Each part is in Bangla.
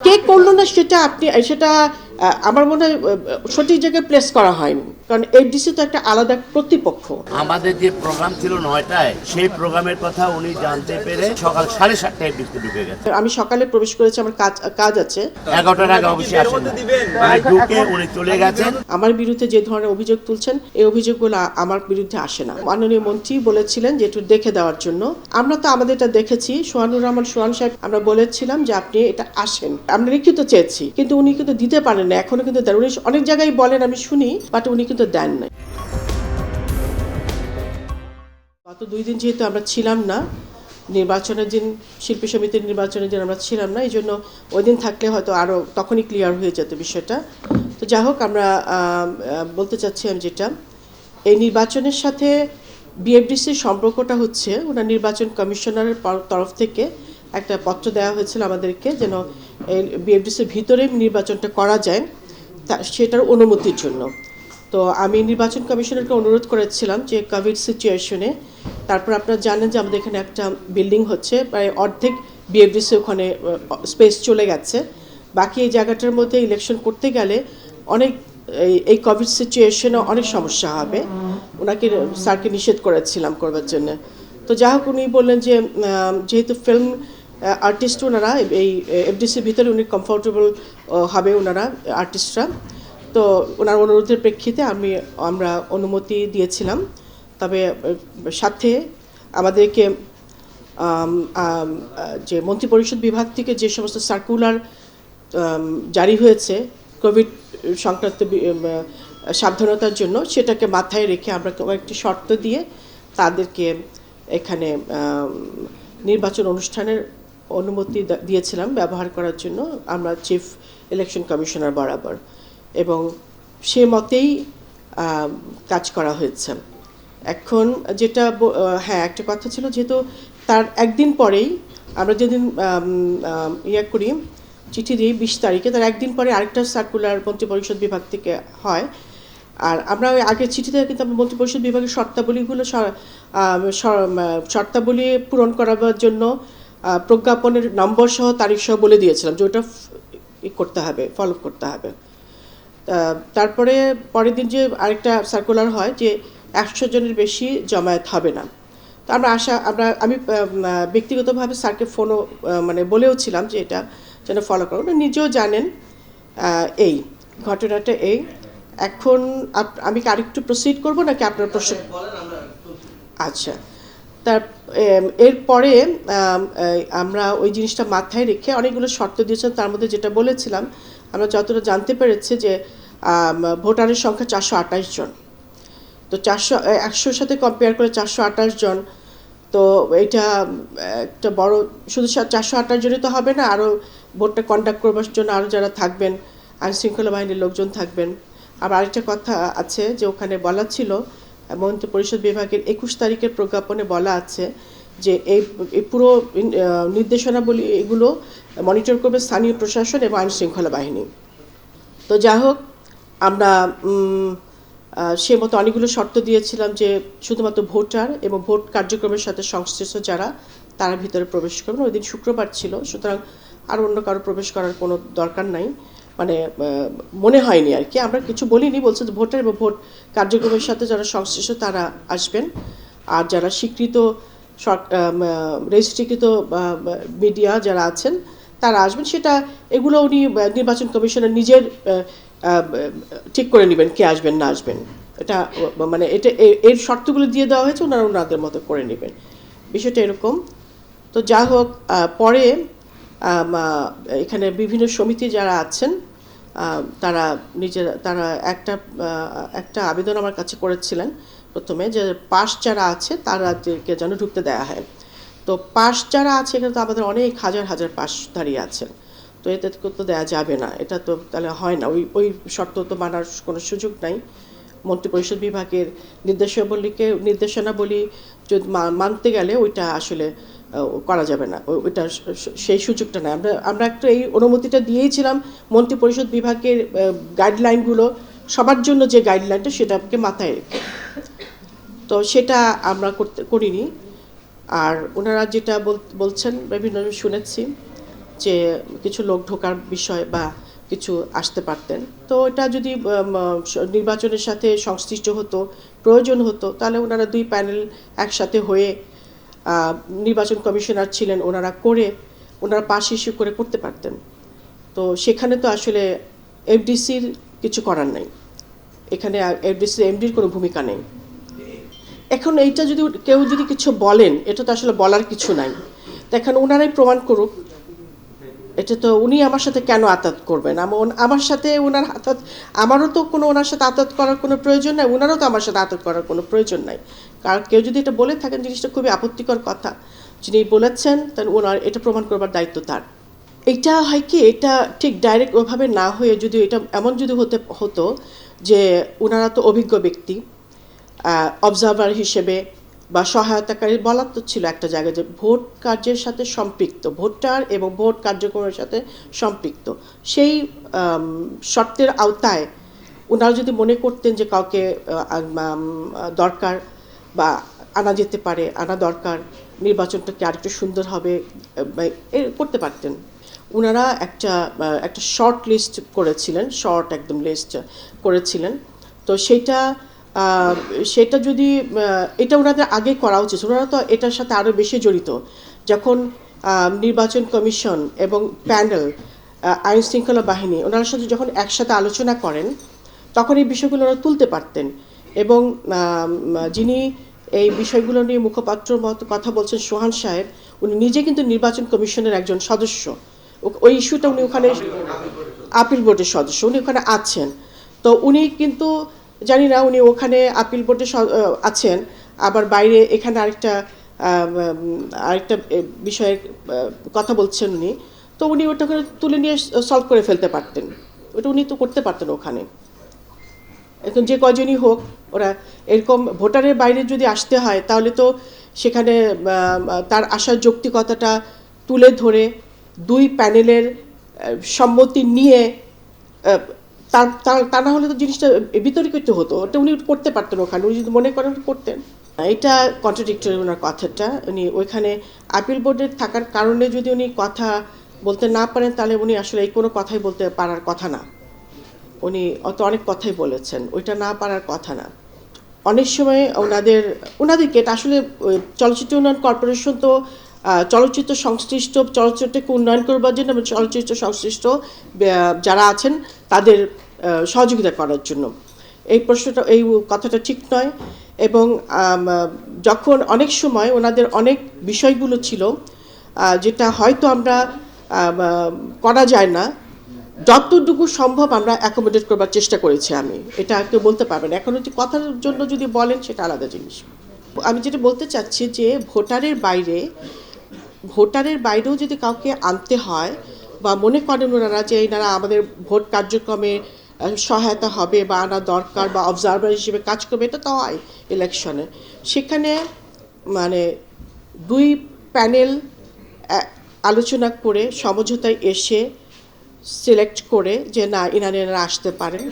কে করল না সেটা আপনি সেটা আমার মনে হয় সঠিক জায়গায় প্লেস করা হয়নি। কারণ এফডিসি তো একটা আলাদা কর্তৃপক্ষ আমাদের যে প্রোগ্রাম ছিল নয়টায় সেই প্রোগ্রামের কথা উনি জানতে পেরে সকাল সাড়ে সাতটায় বৃষ্টি ঢুকে গেছে। আমি সকালে প্রবেশ করেছি আমার কাজ কাজ আছে। এগারোটার আগে অবশ্যই আসেন ঢুকে উনি চলে গেছেন। আমার বিরুদ্ধে যে ধরনের অভিযোগ তুলছেন এই অভিযোগগুলো আমার বিরুদ্ধে আসে না। মাননীয় মন্ত্রী বলেছিলেন যে একটু দেখে দেওয়ার জন্য। আমরা তো আমাদের এটা দেখেছি সোহানুর রহমান সোহান সাহেব আমরা বলেছিলাম যে আপনি এটা আসেন। আমরা লিখিত চেয়েছি কিন্তু উনি কিন্তু দিতে পারেন না এখনও কিন্তু দেন, উনি অনেক জায়গায় বলেন, আমি শুনি বাট উনি কিন্তু দেন নাই। গত দুই দিন যেহেতু আমরা ছিলাম না, নির্বাচনের দিন, শিল্পী সমিতির নির্বাচনের দিন আমরা ছিলাম না, এই জন্য ওই দিন থাকলে হয়তো আরও তখনই ক্লিয়ার হয়ে যেত বিষয়টা। তো যাই হোক, আমরা বলতে চাচ্ছি আমি যেটা, এই নির্বাচনের সাথে বিএফডিসির সম্পর্কটা হচ্ছে, ওনার নির্বাচন কমিশনারের তরফ থেকে একটা পত্র দেওয়া হয়েছিল আমাদেরকে যেন বিএফডিসির ভিতরে নির্বাচনটা করা যায়, তা সেটার অনুমতির জন্য। তো আমি নির্বাচন কমিশনারকে অনুরোধ করেছিলাম যে কোভিড সিচুয়েশনে তারপর আপনারা জানেন যে আমাদের এখানে একটা বিল্ডিং হচ্ছে, প্রায় অর্ধেক বিএফডিসি ওখানে স্পেস চলে গেছে। বাকি এই জায়গাটার মধ্যে ইলেকশন করতে গেলে অনেক, এই- কোভিড সিচুয়েশনে অনেক সমস্যা হবে। ওনাকে স্যারকে নিষেধ করেছিলাম করবার জন্য। তো যাই হোক উনি বললেন যে যেহেতু ফিল্ম আর্টিস্ট ওনারা এই এফডিসির ভিতরে উনি কমফোর্টেবল হবে ওনারা আর্টিস্টরা তো ওনার অনুরোধের প্রেক্ষিতে আমি, আমরা অনুমতি দিয়েছিলাম। তবে সাথে আমাদেরকে যে মন্ত্রিপরিষদ বিভাগ থেকে যে সমস্ত সার্কুলার জারি হয়েছে কোভিড সংক্রান্ত সাবধানতার জন্য, সেটাকে মাথায় রেখে আমরা কয়েকটি শর্ত দিয়ে তাদেরকে এখানে নির্বাচন অনুষ্ঠানের অনুমতি দিয়েছিলাম ব্যবহার করার জন্য আমরা চিফ ইলেকশন কমিশনার বরাবর। এবং সে মতেই কাজ করা হয়েছে। এখন যেটা হ্যাঁ একটা কথা ছিল যেহেতু তার একদিন পরেই আমরা যেদিন ইয়ে করি, চিঠি দিই বিশ তারিখে, তার একদিন পরে আরেকটা সার্কুলার মন্ত্রিপরিষদ বিভাগ থেকে হয়। আর আমরা ওই আগের চিঠিতে কিন্তু আমরা মন্ত্রিপরিষদ বিভাগের শর্তাবলীগুলো শর্তাবলী পূরণ করাবার জন্য প্রজ্ঞাপনের নম্বর সহ তারিখ সহ বলে দিয়েছিলাম যে ওটা ই করতে হবে ফলো করতে হবে। তারপরে পরের দিন যে আরেকটা সার্কুলার হয় যে একশো জনের বেশি জমায়েত হবে না। তো আমরা আশা আমরা আমি ব্যক্তিগতভাবে স্যারকে ফোনও মানে বলেও ছিলাম যে এটা যেন ফলো করো নিজেও জানেন এই ঘটনাটা এই। এখন আমি কি আরেকটু প্রসিড করব নাকি আপনার প্রশ্ন? আচ্ছা তার এম, এরপরে আম, আমরা ওই জিনিসটা মাথায় রেখে অনেকগুলো শর্ত দিয়েছেন তার মধ্যে যেটা বলেছিলাম আমরা যতটা জানতে পেরেছি যে ভোটারের সংখ্যা চারশো আঠাশ জন। তো চারশো একশোর সাথে কম্পেয়ার করে চারশো আঠাশ জন তো এটা একটা বড় শুধু চারশো আঠাশ জনই তো হবে না আরও ভোটটা কন্ডাক্ট করবার জন্য আরও যারা থাকবেন আইন শৃঙ্খলা বাহিনীর লোকজন থাকবেন। আবার আরেকটা কথা আছে যে ওখানে বলা ছিল মন্ত্রী পরিষদ বিভাগের একুশ তারিখের প্রজ্ঞাপনে বলা আছে যে এই পুরো নির্দেশনাবলী এগুলো মনিটর করবে স্থানীয় প্রশাসন এবং আইন শৃঙ্খলা বাহিনী। তো যাই হোক, আমরা সে মতো অনেকগুলো শর্ত দিয়েছিলাম যে শুধুমাত্র ভোটার এবং ভোট কার্যক্রমের সাথে সংশ্লিষ্ট যারা, তারা ভিতরে প্রবেশ করবেন ওই দিন শুক্রবার ছিল, সুতরাং আর অন্য কারও প্রবেশ করার কোনো দরকার নাই। মানে মনে হয়নি আর কি। আমরা কিছু বলিনি, বলছে যে ভোটার এবং ভোট কার্যক্রমের সাথে যারা সংশ্লিষ্ট তারা আসবেন। আর যারা স্বীকৃত রেজিস্ট্রিকৃত মিডিয়া যারা আছেন, তারা আসবেন। সেটা এগুলো উনি নির্বাচন কমিশনের নিজের ঠিক করে নেবেন কে আসবেন, না আসবেন। এটা মানে এটা এর শর্তগুলো দিয়ে দেওয়া হয়েছে, ওনারা ওনাদের মতো করে নেবেন। বিষয়টা এরকম। তো যা হোক পরে এখানে বিভিন্ন সমিতি যারা আছেন তারা নিজের, তারা একটা একটা আবেদন আমার কাছে করেছিলেন প্রথমে যে পাশ যারা আছে তারাকে যেন ঢুকতে দেওয়া হয়। তো পাশ যারা আছে এখানে তো আমাদের অনেক হাজার হাজার পাশ দাঁড়িয়ে আছেন তো এতে তো দেওয়া যাবে না। এটা তো তাহলে হয় না। ওই ওই শর্ত তো মানার কোনো সুযোগ নাই। মন্ত্রিপরিষদ বিভাগের নির্দেশাবলীকে নির্দেশনাবলী যদি মানতে গেলে ওইটা আসলে করা যাবে না। ওইটা সেই সুযোগটা নাই। আমরা আমরা একটা এই অনুমতিটা দিয়েছিলাম মন্ত্রিপরিষদ বিভাগের গাইডলাইনগুলো সবার জন্য যে গাইডলাইনটা সেটাকে মাথায় রেখে। তো সেটা আমরা করতে, করিনি। আর ওনারা যেটা বল- বলছেন, বিভিন্ন শুনেছি যে কিছু লোক ঢোকার বিষয় বা কিছু আসতে পারতেন। তো এটা যদি নির্বাচনের সাথে সংশ্লিষ্ট হতো, প্রয়োজন হতো, তাহলে ওনারা দুই প্যানেল একসাথে হয়ে নির্বাচন কমিশনার ছিলেন, ওনারা করে, ওনারা পাশ ইস্যু করে করতে পারতেন। তো সেখানে তো আসলে এফডিসির কিছু করার নেই। এখানে এফডিসির, এমডির কোনো ভূমিকা নেই। এখন এইটা যদি কেউ যদি কিছু বলেন, এটা তো আসলে বলার কিছু নাই। তো এখন ওনারাই প্রমাণ করুক এটা তো উনি আমার সাথে কেন আতাত করবেন? আমার সাথে ওনার আতাত আমারও তো কোনো ওনার সাথে আতাত করার কোনো প্রয়োজন নাই ওনারও তো আমার সাথে আতাত করার কোনো প্রয়োজন নাই। কারণ কেউ যদি এটা বলে থাকেন, জিনিসটা খুবই আপত্তিকর কথা। যিনি বলেছেন তাহলে ওনার এটা প্রমাণ করবার দায়িত্ব তার। এটা হয় কি, এটা ঠিক ডাইরেক্ট ওভাবে না হয়ে যদি এটা এমন যদি হতে হতো যে ওনারা তো অভিজ্ঞ ব্যক্তি অবজারভার হিসেবে বা সহায়তাকারী বলার তো ছিল একটা জায়গায় যে ভোট কার্যের সাথে সম্পৃক্ত ভোটার এবং ভোট কার্যক্রমের সাথে সম্পৃক্ত। সেই শর্তের আওতায় ওনারা যদি মনে করতেন যে কাউকে দরকার বা আনা যেতে পারে আনা দরকার নির্বাচনটাকে আরেকটু সুন্দর হবে এ করতে পারতেন। ওনারা একটা একটা শর্ট লিস্ট করেছিলেন শর্ট একদম লিস্ট করেছিলেন। তো আহ, সেটা যদি এটা ওনাদের আগে করা উচিত। ওনারা তো এটার সাথে আরও বেশি জড়িত। যখন নির্বাচন কমিশন এবং প্যানেল আইন শৃঙ্খলা বাহিনী ওনার সাথে যখন একসাথে আলোচনা করেন তখন এই বিষয়গুলো ওরা তুলতে পারতেন। এবং যিনি এই বিষয়গুলো নিয়ে মুখপাত্র মতো কথা বলছেন সোহান সাহেব উনি নিজে কিন্তু নির্বাচন কমিশনের একজন সদস্য। ওই ইস্যুটা উনি ওখানে আপিল বোর্ডের সদস্য উনি ওখানে আছেন। তো উনি কিন্তু জানি না উনি ওখানে আপিল বোর্ডে আছেন, আবার বাইরে এখানে আরেকটা আরেকটা বিষয়ে কথা বলছেন উনি। তো উনি ওটাকে তুলে নিয়ে সলভ করে ফেলতে পারতেন। ওটা উনি তো করতে পারতেন ওখানে। এখন যে কজনই হোক, ওরা এরকম ভোটারের বাইরে যদি আসতে হয়, তাহলে তো সেখানে তার আসার যৌক্তিকতাটা তুলে ধরে দুই প্যানেলের সম্মতি নিয়ে তা না হলে তো জিনিসটা বিতর্কিত হতো। ওটা উনি করতে পারতেন ওখানে, উনি যদি মনে করেন করতেন। এটা কন্ট্রাডিক্টরি ওনার কথাটা। উনি ওইখানে আপিল বোর্ডের থাকার কারণে যদি উনি কথা বলতে না পারেন, তাহলে উনি আসলে এই কোনো কথাই বলতে পারার কথা না। উনি অত অনেক কথাই বলেছেন, ওইটা না পারার কথা না। অনেক সময় ওনাদের, ওনাদেরকে এটা আসলে চলচ্চিত্র উন্নয়ন কর্পোরেশন তো চলচ্চিত্র সংশ্লিষ্ট, চলচ্চিত্রকে উন্নয়ন করবার জন্য এবং চলচ্চিত্র সংশ্লিষ্ট যারা আছেন, তাদের সহযোগিতা করার জন্য। এই প্রশ্নটা, এই কথাটা ঠিক নয়। এবং যখন অনেক সময় ওনাদের অনেক বিষয়গুলো ছিল যেটা হয়তো আমরা করা যায় না, যতটুকু সম্ভব আমরা অ্যাকোমোডেট করবার চেষ্টা করেছি আমি। এটা কেউ বলতে পারবেন এখন যদি কথার জন্য যদি বলেন, সেটা আলাদা জিনিস। আমি যেটা বলতে চাচ্ছি যে, ভোটারের বাইরে ভোটারের বাইরেও যদি কাউকে আনতে হয় বা মনে করেন ওনারা যে এনারা আমাদের ভোট কার্যক্রমে সহায়তা হবে বা আনা দরকার বা অবজারভার হিসেবে কাজ করবে এটা তো হয় ইলেকশনে সেখানে মানে দুই প্যানেল আলোচনা করে সমঝোতায় এসে সিলেক্ট করে যে না ইনারা এনারা আসতে পারেন।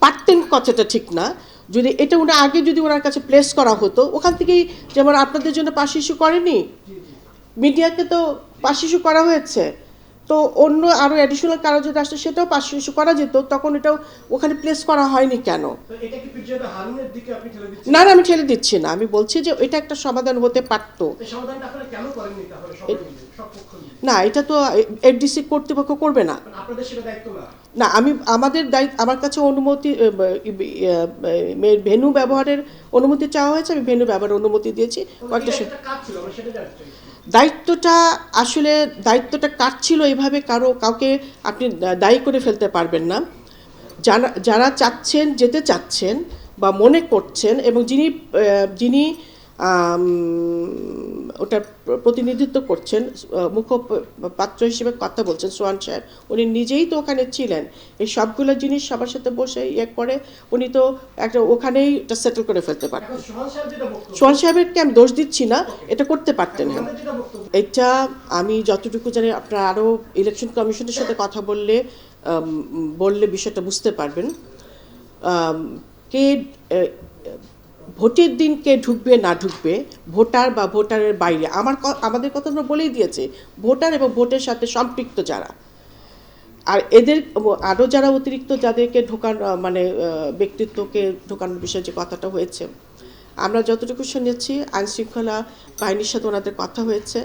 পারতেন কথাটা ঠিক না। যদি এটা ওনা আগে যদি ওনার কাছে প্লেস করা হতো ওখান থেকেই যেমন আপনাদের জন্য পাশ ইস্যু করেনি? মিডিয়াকে তো পাশ ইস্যু করা হয়েছে। তো অন্য আরও অ্যাডিশনাল কারও যদি আসতো সেটাও পাশ ইস্যু করা যেত তখন এটাও ওখানে প্লেস করা হয়নি কেন? না না আমি ঠেলে দিচ্ছি না। আমি বলছি যে এটা একটা সমাধান হতে পারতো। না এটা তো এফডিসি কর্তৃপক্ষ করবে না। না আমি আমাদের দায়িত্ব আমার কাছে অনুমতি ভেনু ব্যবহারের অনুমতি চাওয়া হয়েছে আমি ভেনু ব্যবহারের অনুমতি দিয়েছি। কয়েকটা দায়িত্বটা আসলে দায়িত্বটা কার ছিল এইভাবে কারও কাউকে আপনি দায়ী করে ফেলতে পারবেন না। যারা যারা চাচ্ছেন যেতে চাচ্ছেন বা মনে করছেন এবং যিনি যিনি ওটার প্রতিনিধিত্ব করছেন মুখপাত্র হিসেবে কথা বলছেন সোহান সাহেব। উনি নিজেই তো ওখানে ছিলেন। এই সবগুলো জিনিস সবার সাথে বসে ইয়ে করে উনি তো একটা ওখানেই এটা সেটেল করে ফেলতে পারতেন সোহান সাহেবেরকে আমি দোষ দিচ্ছি না এটা করতে পারতেন হ্যাঁ। এটা আমি যতটুকু জানি আপনার আরও ইলেকশন কমিশনের সাথে কথা বললে বললে বিষয়টা বুঝতে পারবেন। কে ভোটের দিন কে ঢুকবে, না ঢুকবে, ভোটার বা ভোটারের বাইরে। আমার আমাদের কথা আমরা বলেই দিয়েছে, ভোটার এবং ভোটের সাথে সম্পৃক্ত যারা। আর এদের আরও যারা অতিরিক্ত যাদেরকে ঢোকান মানে ব্যক্তিত্বকে ঢোকানোর বিষয়ে যে কথাটা হয়েছে, আমরা যতটুকু শুনেছি, আইনশৃঙ্খলা বাহিনীর সাথে ওনাদের কথা হয়েছে।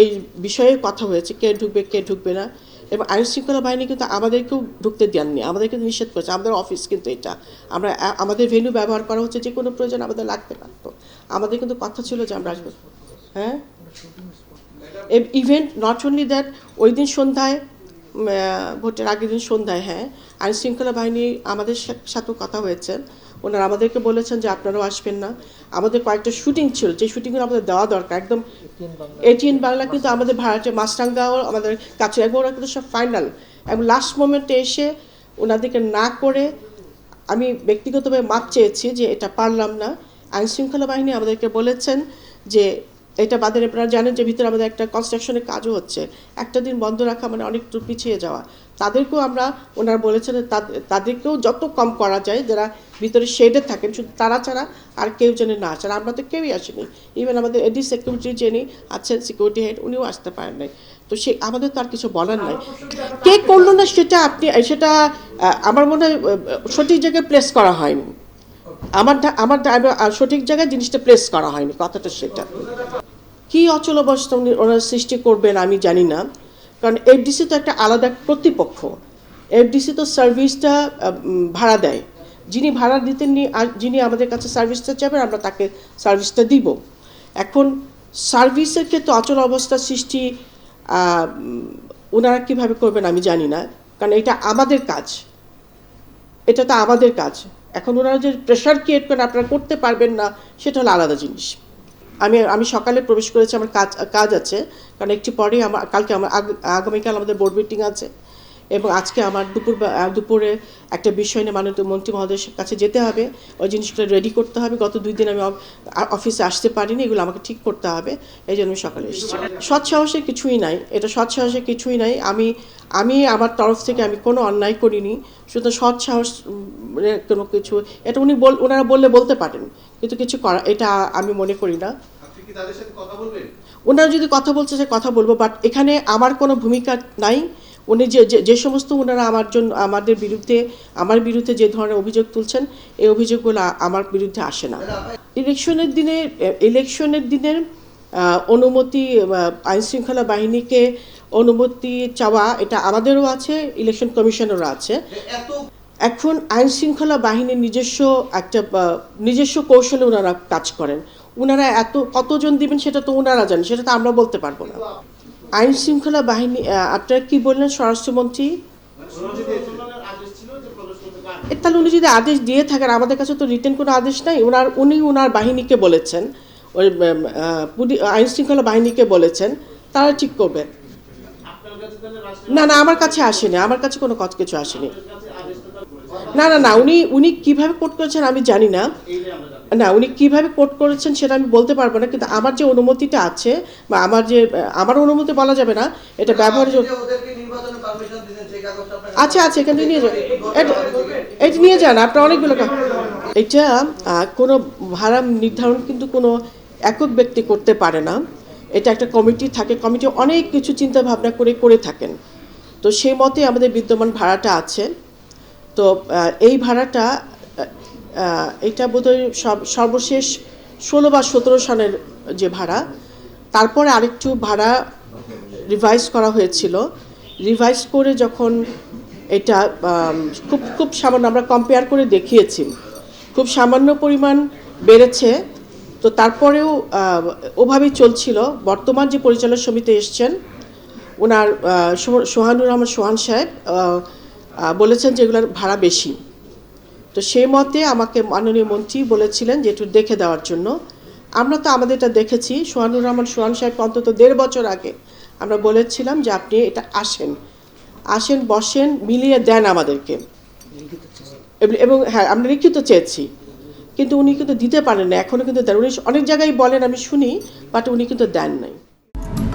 এই বিষয়ে কথা হয়েছে, কে ঢুকবে কে ঢুকবে না। এবং আইনশৃঙ্খলা বাহিনী কিন্তু আমাদেরকেও ঢুকতে দেননি আমাদের কিন্তু নিষেধ করেছে, আমাদের অফিস কিন্তু এটা। আমরা আমাদের ভেন্যু ব্যবহার করা হচ্ছে, যে কোনো প্রয়োজন আমাদের লাগতে পারতো। আমাদের কিন্তু কথা ছিল যে আমরা আসব। হ্যাঁ? ইভেন্ট নট অনলি দ্যাট ওই দিন সন্ধ্যায় ভোটের আগের দিন সন্ধ্যায় হ্যাঁ আইন শৃঙ্খলা বাহিনী আমাদের সাথেও কথা হয়েছে। ওনারা আমাদেরকে বলেছেন যে আপনারাও আসবেন না। আমাদের কয়েকটা শুটিং ছিল, যে শুটিংগুলো আমাদের দেওয়া দরকার। একদম এটিএন বাংলা কিন্তু আমাদের ভাড়াটে মাছরাঙ্গাও, আমাদের কাছে একবার ওরা কিন্তু সব ফাইনাল এবং লাস্ট মোমেন্টে এসে ওনাদেরকে না করে আমি ব্যক্তিগতভাবে মাপ চেয়েছি যে এটা পারলাম না। আইনশৃঙ্খলা বাহিনী আমাদেরকে বলেছেন যে এটা বাদে আপনারা জানেন যে ভিতরে আমাদের একটা কনস্ট্রাকশনের কাজও হচ্ছে। একটা দিন বন্ধ রাখা মানে অনেক দূর পিছিয়ে যাওয়া। তাদেরকেও আমরা ওনারা বলেছেন তাদেরকেও যত কম করা যায় যারা ভিতরে শেডে থাকেন শুধু তারা ছাড়া আর কেউ যেন না আসেন আমরা তো কেউই আসেনি। ইভেন আমাদের এডি সিকিউরিটি যিনি আছেন সিকিউরিটি হেড উনিও আসতে পারেন নাই। তো সে আমাদের তো আর কিছু বলার নাই। কে করল না সেটা আপনি সেটা আমার মনে হয় সঠিক জায়গায় প্লেস করা হয়নি। আমার আমার সঠিক জায়গায় জিনিসটা প্লেস করা হয়নি কথাটা সেটা। কি অচল অবস্থা উনি ওনারা সৃষ্টি করবেন আমি জানি না। কারণ এফডিসি তো একটা আলাদা প্রতিপক্ষ। এফডিসি তো সার্ভিসটা ভাড়া দেয়। যিনি ভাড়া দিতেন যিনি আমাদের কাছে সার্ভিসটা চাবেন আমরা তাকে সার্ভিসটা দিব। এখন সার্ভিসের ক্ষেত্রে অচল অবস্থা সৃষ্টি ওনারা কীভাবে করবেন আমি জানি না। কারণ এটা আমাদের কাজ। এটা তো আমাদের কাজ। এখন ওনারা যে প্রেশার ক্রিয়েট করেন, আপনারা করতে পারবেন না, সেটা হলো আলাদা জিনিস। আমি আমি সকালে প্রবেশ করেছি, আমার কাজ কাজ আছে। কারণ একটু পরেই আমার, কালকে আমার আগ- আগামীকাল আমাদের বোর্ড মিটিং আছে। এবং আজকে আমার দুপুর দুপুরে একটা বিষয় নিয়ে মাননীয় মন্ত্রী মহোদয়ের কাছে যেতে হবে। ওই জিনিসগুলো রেডি করতে হবে। গত দুই দিন আমি অফিসে আসতে পারিনি। এগুলো আমাকে ঠিক করতে হবে। এই জন্য আমি সকালে এসেছি। সৎ সাহসে কিছুই নাই। এটা সৎ সাহসে কিছুই নাই। আমি আমি আমার তরফ থেকে আমি কোনো অন্যায় করিনি। শুধু সৎ সাহস কোনো কিছু এটা উনি বল ওনারা বললে বলতে পারেন। কিন্তু কিছু করা এটা আমি মনে করি না। ওনারা যদি কথা বলছে সে কথা বলব। বাট এখানে আমার কোনো ভূমিকা নাই। উনি যে যে- সমস্ত ওনারা আমার জন্য, আমাদের বিরুদ্ধে, আমার বিরুদ্ধে যে ধরনের অভিযোগ তুলছেন, এই অভিযোগগুলো আমার বিরুদ্ধে আসে না। ইলেকশনের দিনে ইলেকশনের দিনের অনুমতি আইন শৃঙ্খলা বাহিনীকে অনুমতি চাওয়া, এটা আমাদেরও আছে, ইলেকশন কমিশনেরও আছে। এখন আইন শৃঙ্খলা বাহিনীর নিজস্ব একটা নিজস্ব কৌশলে ওনারা কাজ করেন। ওনারা এত কতজন দিবেন সেটা তো ওনারা জানেন, সেটা তো আমরা বলতে পারব না। আইন শৃঙ্খলা বাহিনী আপনারা কি বললেন স্বরাষ্ট্রমন্ত্রী? তাহলে উনি যদি আদেশ দিয়ে থাকেন, আমাদের কাছে তো রিটার্ন কোনো আদেশ নাই, ওনার, উনি ওনার বাহিনীকে বলেছেন, ওই আইন শৃঙ্খলা বাহিনীকে বলেছেন, তারা ঠিক করবে। না না, আমার কাছে আসেনি, আমার কাছে কোনো কিছু আসেনি। না না না, উনি উনি কীভাবে কোট করেছেন আমি জানি না। না, উনি কীভাবে কোট করেছেন সেটা আমি বলতে পারব না, কিন্তু আমার যে অনুমতিটা আছে বা আমার যে, আমার অনুমতি বলা যাবে না, এটা আপনার আচ্ছা আচ্ছা এখান নিয়ে যান। এটা নিয়ে যান, আপনার অনেকগুলো এটা কোনো ভাড়া নির্ধারণ কিন্তু কোনো একক ব্যক্তি করতে পারে না। এটা একটা কমিটি থাকে, কমিটি অনেক কিছু চিন্তা ভাবনা করে করে থাকেন। তো সেই মতে আমাদের বিদ্যমান ভাড়াটা আছে। তো এই ভাড়াটা এটা বোধহয় সব, সর্বশেষ ষোলো বা সতেরো সনের যে ভাড়া, তারপরে আরেকটু ভাড়া রিভাইজ করা হয়েছিল। রিভাইজ করে যখন এটা খুব খুব সামান্য আমরা কম্পেয়ার করে দেখিয়েছি, খুব সামান্য পরিমাণ বেড়েছে, তো তারপরেও ওভাবেই চলছিল। বর্তমান যে পরিচালক সমিতি এসছেন, ওনার সোহানুর রহমান সোহান সাহেব বলেছেন যে এগুলোর ভাড়া বেশি। তো সেই মতে আমাকে মাননীয় মন্ত্রী বলেছিলেন যে একটু দেখে দেওয়ার জন্য। আমরা তো আমাদেরটা দেখেছি। সোহানুর রহমান, সোহান সাহেব অন্তত দেড় বছর আগে আমরা বলেছিলাম যে আপনি এটা আসেন। আসেন, বসেন, মিলিয়ে দেন আমাদেরকে। এবং হ্যাঁ আমরা লিখিত চেয়েছি। কিন্তু উনি কিন্তু দিতে পারেন না এখনও কিন্তু দেন। উনি অনেক জায়গায় বলেন, আমি শুনি, বাট উনি কিন্তু দেন নাই।